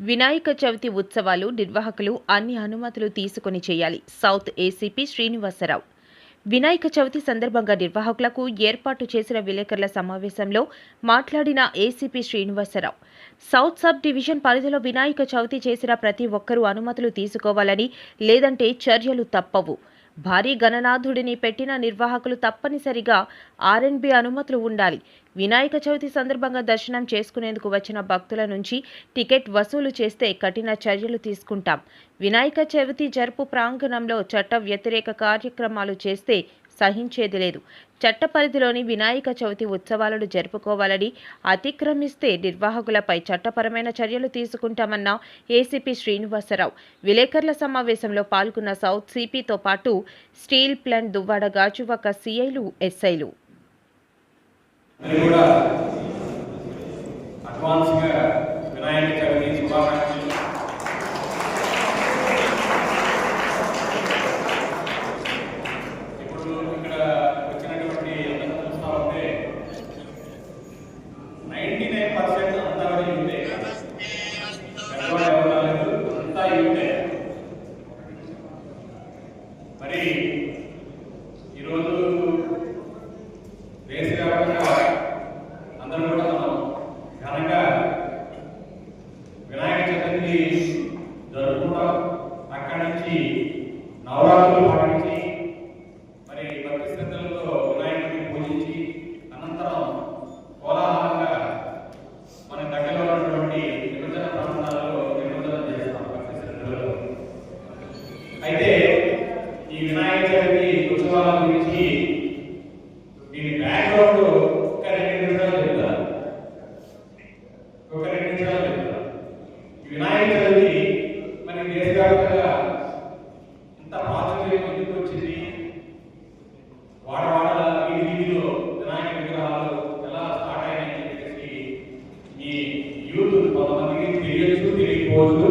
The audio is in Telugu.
వినాయక చవితి ఉత్సవాలు నిర్వాహకులు అన్ని అనుమతులు తీసుకొని చేయాలి. South ACP Srinivasarao. Vinayaka Chavithi సందర్భంగా నిర్వాహకులకు ఏర్పాటు చేసిన విలేకరుల సమావేశంలో మాట్లాడిన ACP Srinivasarao south sub division పరిధిలో వినాయక చవితి చేసిన ప్రతి ఒక్కరూ అనుమతులు తీసుకోవాలని లేదంటే చర్యలు తప్పవు. భారీ గణనాథుడిని పెట్టిన నిర్వాహకులు తప్పనిసరిగా ఆర్ఎన్బి అనుమతులు ఉండాలి. వినాయక చవితి సందర్భంగా దర్శనం చేసుకునేందుకు వచ్చిన భక్తుల నుంచి టికెట్ వసూలు చేస్తే కఠిన చర్యలు తీసుకుంటాం. వినాయక చవితి జరుపు ప్రాంగణంలో చట్ట వ్యతిరేక కార్యక్రమాలు చేస్తే సహించేది లేదు. చట్ట పరిధిలోని వినాయక చవితి ఉత్సవాలను జరుపుకోవాలని అతిక్రమిస్తే నిర్వాహకులపై చట్టపరమైన చర్యలు తీసుకుంటామన్న ఏసీపీ శ్రీనివాసరావు. విలేకరుల సమావేశంలో పాల్గొన్న సౌత్ సిపితో పాటు స్టీల్ ప్లాంట్ దువ్వాడ గాజువాక సీఐలు ఎస్ఐలు. అందరూ కూడా అడ్వాన్స్గా వినాయక చవితి శుభాకాంక్షలు. ఇప్పుడు ఇక్కడ వచ్చినటువంటి అందరూ చూస్తా ఉంటే నైంటీ నైన్ పర్సెంట్ అంతా కూడా యూతే అంతా యూతే మరి ఈరోజు దేశవ్యాప్తంగా అందరూ కూడా మనం ఘనంగా వినాయక చతుర్థి జరుపుకుంటాం. అక్కడి నుంచి నవరాత్రి వినాయకుడిని వినాయక మరి దేశవ్యాప్తంగా ఇంత ప్రాచుర్యం ఎందుకు వచ్చింది వాడవాడల వీధి వీధిలో వినాయక విగ్రహాలు ఎలా స్టార్ట్ అయ్యాయని చెప్పేసి ఈ యూత్ కొంతమందికి తెలియచ్చు తెలియకపోవచ్చు.